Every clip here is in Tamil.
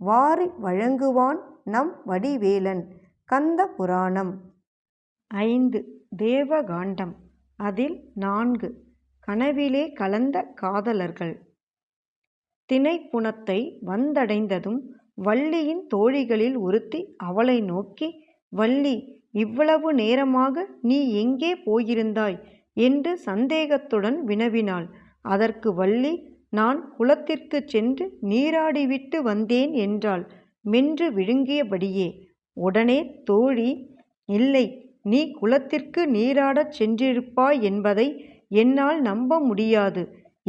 வாரி வழங்குவான் நம் வடிவேலன். கந்த புராணம். ஐந்து. தேவகாண்டம். அதில் நான்கு. கனவிலே கலந்த காதலர்கள். தினைப்புணத்தை வந்தடைந்ததும் வள்ளியின் தோழிகளில் ஒருத்தி அவளை நோக்கி வள்ளி இவ்வளவு நேரமாக நீ எங்கே போயிருந்தாய்? என்று சந்தேகத்துடன் வினவினாள். அதற்கு வள்ளி நான் குளத்திற்குச் சென்று நீராடிவிட்டு வந்தேன் என்றாள். மென்று விழுங்கியபடியே உடனே தோழி இல்லை நீ குளத்திற்கு நீராடச் சென்றிருப்பாய் என்பதை என்னால் நம்ப முடியாது.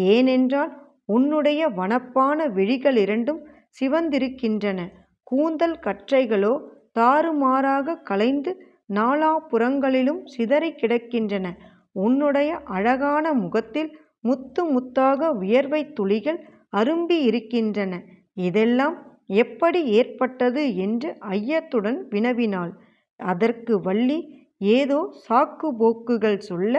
ஏனென்றால் உன்னுடைய வனப்பான விழிகளிரண்டும் சிவந்திருக்கின்றன. கூந்தல் கற்றைகளோ தாறுமாறாக கலைந்து நாலாபுறங்களிலும் சிதறிக் கிடக்கின்றன. உன்னுடைய அழகான முகத்தில் முத்து முத்தாக வியர்வைத் துளிகள் அரும்பி இருக்கின்றன இதெல்லாம் எப்படி ஏற்பட்டது என்று ஐயத்துடன் வினவினாள். அதற்கு வள்ளி ஏதோ சாக்கு போக்குகள் சொல்ல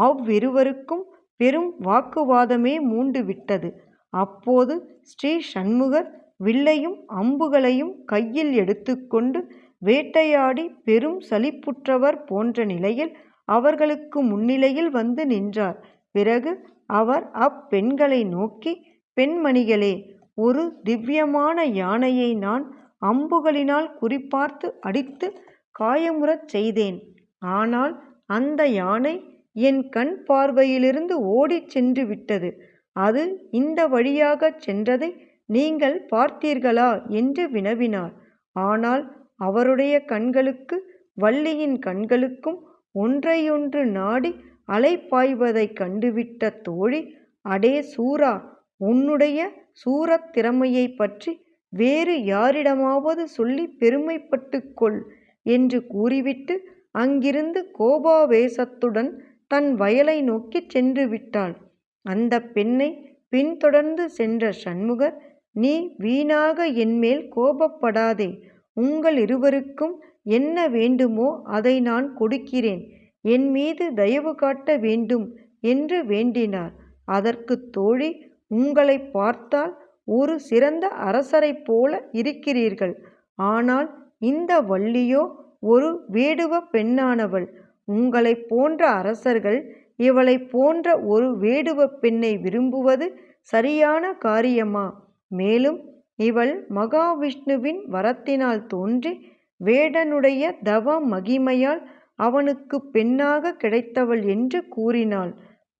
அவ்விருவருக்கும் பெரும் வாக்குவாதமே மூண்டு விட்டது அப்போது ஸ்ரீ சண்முகர் வில்லையும் அம்புகளையும் கையில் எடுத்துக்கொண்டு வேட்டையாடி பெரும் சலிப்புற்றவர் போன்ற நிலையில் அவர்களுக்கு முன்னிலையில் வந்து நின்றார். பிறகு அவர் அப்பெண்களை நோக்கி பெண்மணிகளே ஒரு திவ்யமான யானையை நான் அம்புகளினால் குறிப்பார்த்து அடித்து காயமுறச் செய்தேன். ஆனால் அந்த யானை என் கண் பார்வையிலிருந்து ஓடிச் சென்று விட்டது. அது இந்த வழியாகச் சென்றதை நீங்கள் பார்த்தீர்களா? என்று வினவினார். ஆனால் அவருடைய கண்களுக்கு வள்ளியின் கண்களுக்கும் ஒன்றையொன்று நாடி அலை பாய்வதைக் கண்டுவிட்ட தோழி அடே சூரா உன்னுடைய சூரத் திறமையைப் பற்றி வேறு யாரிடமாவது சொல்லி பெருமைப்பட்டுக் கொள் என்று கூறிவிட்டு அங்கிருந்து கோபாவேசத்துடன் தன் வயலை நோக்கிச் சென்று விட்டாள். அந்த பெண்ணை பின்தொடர்ந்து சென்ற சண்முகர் நீ வீணாக என்மேல் கோபப்படாதே உங்களிருவருக்கும் என்ன வேண்டுமோ அதை நான் கொடுக்கிறேன். என் மீது தயவு காட்ட வேண்டும் என்று வேண்டினார். அதற்குத் தோழி உங்களை பார்த்தால் ஒரு சிறந்த அரசரைப் போல இருக்கிறீர்கள். ஆனால் இந்த வள்ளியோ ஒரு வேடுவப் பெண்ணானவள். உங்களைப் போன்ற அரசர்கள் இவளை போன்ற ஒரு வேடுவப் பெண்ணை விரும்புவது சரியான காரியமா? மேலும் இவள் மகாவிஷ்ணுவின் வரத்தினால் தோன்றி வேடனுடைய தவ மகிமையால் அவனுக்குப் பெண்ணாக கிடைத்தவள் என்று கூறினாள்.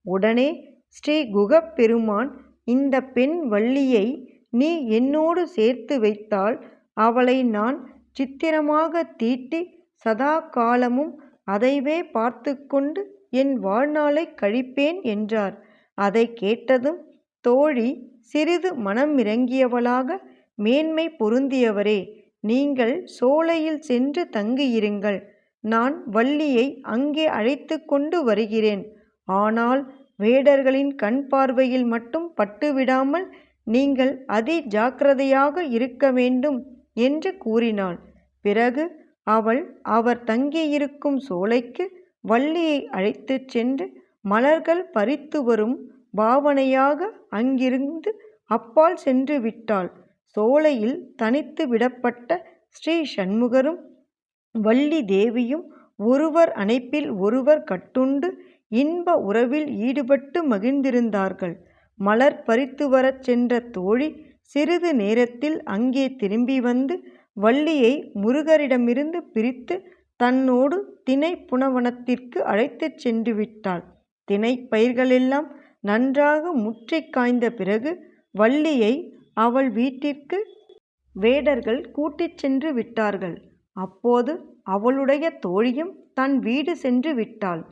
உடனே ஸ்ரீ குகப் பெருமான் இந்த பெண் வள்ளியை நீ என்னோடு சேர்த்து வைத்தால் அவளை நான் சித்திரமாக தீட்டி சதா காலமும் அதைவே பார்த்துக்கொண்டு என் வாழ்நாளை கழிப்பேன் என்றார். அதைக் கேட்டதும் தோழி சிறிது மனமிரங்கியவளாக மேன்மை பொருந்தியவரே நீங்கள் சோலையில் சென்று தங்கியிருங்கள். நான் வள்ளியை அங்கே அழைத்து கொண்டு வருகிறேன். ஆனால் வேடர்களின் கண் பார்வையில் மட்டும் பட்டுவிடாமல் நீங்கள் அதி ஜாக்கிரதையாக இருக்க வேண்டும் என்று கூறினாள். பிறகு அவள் அவர் தங்கியிருக்கும் சோலைக்கு வள்ளியை அழைத்துச் சென்று மலர்கள் பறித்து வரும் பாவனையாக அங்கிருந்து அப்பால் சென்று விட்டாள். சோலையில் தனித்து விடப்பட்ட ஸ்ரீ சண்முகரும் வள்ளி தேவியும் ஒருவர் அணைப்பில் ஒருவர் கட்டுண்டு இன்ப உறவில் ஈடுபட்டு மகிழ்ந்திருந்தார்கள். மலர் பறித்து வரச் சென்ற தோழி சிறிது நேரத்தில் அங்கே திரும்பி வந்து வள்ளியை முருகரிடமிருந்து பிரித்து தன்னோடு திணை புனவனத்திற்கு அழைத்துச் சென்று விட்டாள். தினைப் பயிர்களெல்லாம் நன்றாக முற்றிக் காய்ந்த பிறகு வள்ளியை அவள் வீட்டிற்கு வேடர்கள் கூட்டிச் சென்று விட்டார்கள். அப்போது அவளுடைய தோழியும் தன் வீடு சென்று விட்டாள்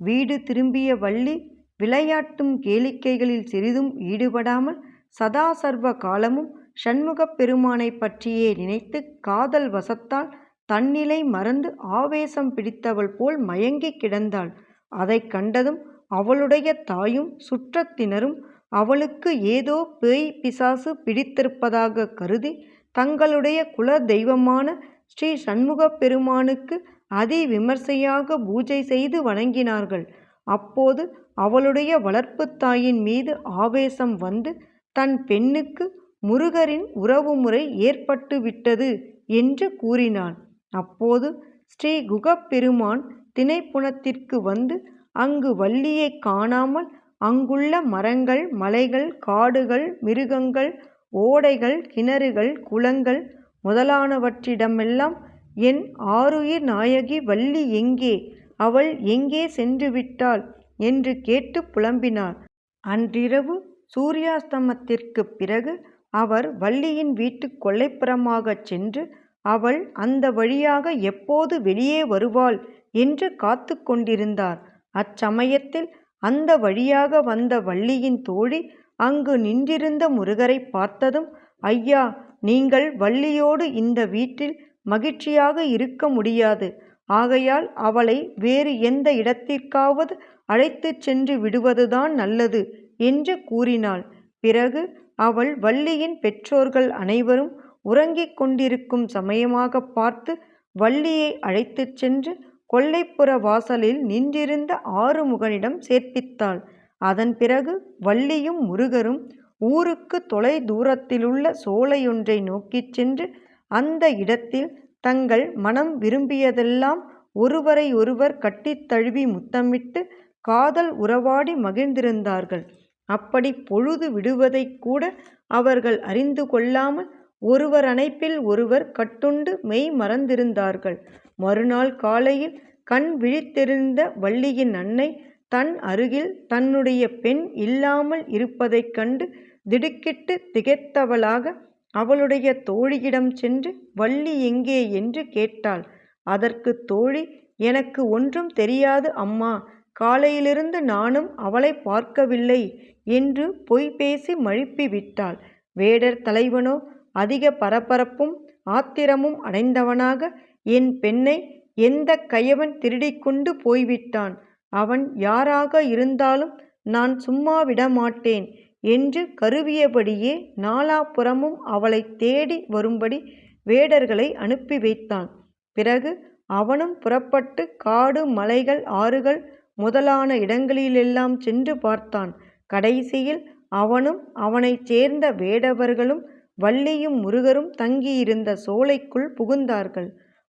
வீடு திரும்பிய வள்ளி விளையாட்டும் கேளிக்கைகளில் சிறிதும் ஈடுபடாமல் சதா சர்வ காலமும் சண்முகப் பெருமானை பற்றியே நினைத்து காதல் வசத்தால் தன்னிலை மறந்து ஆவேசம் பிடித்தவள் போல் மயங்கிக் கிடந்தாள். அதை கண்டதும் அவளுடைய தாயும் சுற்றத்தினரும் அவளுக்கு ஏதோ பேய் பிசாசு பிடித்திருப்பதாக கருதி தங்களுடைய குல தெய்வமான ஸ்ரீ சண்முகப் பெருமானுக்கு அதி விமர்சையாக பூஜை செய்து வணங்கினார்கள். அப்போது அவளுடைய வளர்ப்புத் தாயின் மீது ஆவேசம் வந்து தன் பெண்ணுக்கு முருகரின் உறவுமுறை ஏற்பட்டுவிட்டது என்று கூறினாள். அப்போது ஸ்ரீ குகப்பெருமான் திணைப்புணத்திற்கு வந்து அங்கு வள்ளியைக் காணாமல் அங்குள்ள மரங்கள் மலைகள் காடுகள் மிருகங்கள் ஓடைகள் கிணறுகள் குளங்கள் முதலானவற்றிடமெல்லாம் என் ஆருயிர் நாயகி வள்ளி எங்கே? அவள் எங்கே சென்றுவிட்டாள்? என்று கேட்டு புலம்பினார். அன்றிரவு சூரியாஸ்தமனத்திற்குப் பிறகு அவர் வள்ளியின் வீட்டுக் கொல்லைப்புறமாகச் சென்று அவள் அந்த வழியாக எப்போது வெளியே வருவாள் என்று காத்து கொண்டிருந்தார். அச்சமயத்தில் அந்த வழியாக வந்த வள்ளியின் தோழி அங்கு நின்றிருந்த முருகரைப் பார்த்ததும் ஐயா நீங்கள் வள்ளியோடு இந்த வீட்டில் மகிழ்ச்சியாக இருக்க முடியாது. ஆகையால் அவளை வேறு எந்த இடத்திற்காவது அழைத்துச் சென்று விடுவதுதான் நல்லது என்று கூறினாள். பிறகு அவள் வள்ளியின் பெற்றோர்கள் அனைவரும் உறங்கிக் கொண்டிருக்கும் சமயமாகப் பார்த்து வள்ளியை அழைத்துச் சென்று கொல்லைப்புற வாசலில் நின்றிருந்த ஆறுமுகனிடம் சேர்ப்பித்தாள். அதன் பிறகு வள்ளியும் முருகரும் ஊருக்கு தொலை தூரத்திலுள்ள சோலையொன்றை நோக்கிச் சென்று அந்த இடத்தில் தங்கள் மனம் விரும்பியதெல்லாம் ஒருவரை ஒருவர் கட்டித் தழுவி முத்தமிட்டு காதல் உறவாடி மகிழ்ந்திருந்தார்கள். அப்படி பொழுது விடுவதைக் கூட அவர்கள் அறிந்து கொள்ளாமல் ஒருவர் அணைப்பில் ஒருவர் கட்டுண்டு மெய் மறந்திருந்தார்கள். மறுநாள் காலையில் கண் விழித்தெறிந்த வள்ளியின் அன்னை தன் அருகில் தன்னுடைய பெண் இல்லாமல் இருப்பதைக் கண்டு திடுக்கிட்டுத் திகைத்தவளாக அவளுடைய தோழியிடம் சென்று வள்ளி எங்கே? என்று கேட்டாள். அதற்குத் தோழி எனக்கு ஒன்றும் தெரியாது அம்மா. காலையிலிருந்து நானும் அவளை பார்க்கவில்லை என்று பொய் பேசி மழுப்பி விட்டாள். வேடர் தலைவனோ அதிக பரபரப்பும் ஆத்திரமும் அடைந்தவனாக என் பெண்ணை எந்தக் கயவன் திருடிக்கொண்டு போய்விட்டான். அவன் யாராக இருந்தாலும் நான் சும்மா விடமாட்டேன் என்று கருவியபடியே நாலாபுறமும் அவளைத் தேடி வரும்படி வேடர்களை அனுப்பி வைத்தான். பிறகு அவனும் புறப்பட்டு காடு மலைகள் ஆறுகள் முதலான இடங்களிலெல்லாம் சென்று பார்த்தான். கடைசியில் அவனும் அவனைச் சேர்ந்த வேடவர்களும் வள்ளியும் முருகரும் தங்கியிருந்த சோலைக்குள் புகுந்தார்கள்.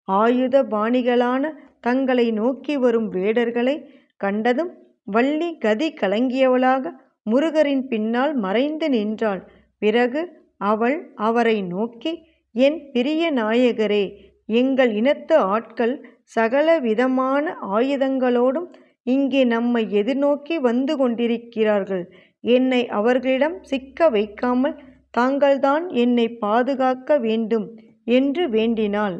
ஆயுத பாணிகளான தங்களை நோக்கி வரும் வேடர்களை கண்டதும் வள்ளி கதி கலங்கியவளாக முருகரின் பின்னால் மறைந்து நின்றாள். பிறகு அவள் அவரை நோக்கி என் பிரிய நாயகரே எங்கள் இனத்து ஆட்கள் சகல விதமான ஆயுதங்களோடும் இங்கே நம்மை எதிர்நோக்கி வந்து கொண்டிருக்கிறார்கள். என்னை அவர்களிடம் சிக்க வைக்காமல் தாங்கள்தான் என்னை பாதுகாக்க வேண்டும் என்று வேண்டினாள்.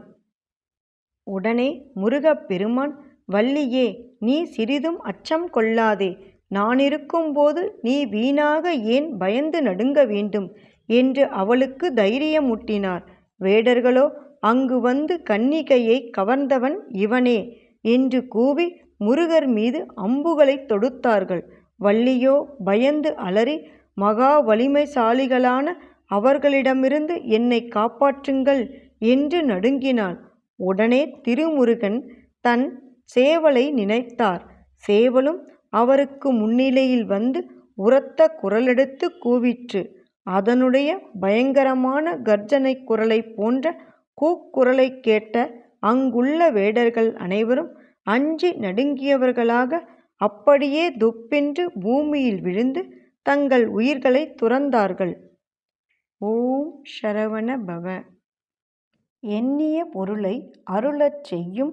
உடனே முருகப் பெருமான் வள்ளியே நீ சிறிதும் அச்சம் கொள்ளாதே. நானிருக்கும்போது நீ வீணாக ஏன் பயந்து நடுங்க வேண்டும்? என்று அவளுக்கு தைரியமூட்டினார். வேடர்களோ அங்கு வந்து கன்னிகையைக் கவர்ந்தவன் இவனே. என்று கூவி முருகர் மீது அம்புகளைத் தொடுத்தார்கள். வள்ளியோ பயந்து அலறி மகா வலிமைசாலிகளான அவர்களிடமிருந்து என்னை காப்பாற்றுங்கள் என்று நடுங்கினாள். உடனே திருமுருகன் தன் சேவலை நினைத்தார். சேவலும் அவருக்கு முன்னிலையில் வந்து உரத்த குரலெடுத்து கூவிற்று. அதனுடைய பயங்கரமான கர்ஜனைக் குரலைப் போன்ற கூக்குரலைக் கேட்ட அங்குள்ள வேடர்கள் அனைவரும் அஞ்சி நடுங்கியவர்களாக அப்படியே துப்பென்று பூமியில் விழுந்து தங்கள் உயிர்களை துறந்தார்கள். ஓம் ஷரவண பவ. எண்ணிய பொருளை அருளச் செய்யும்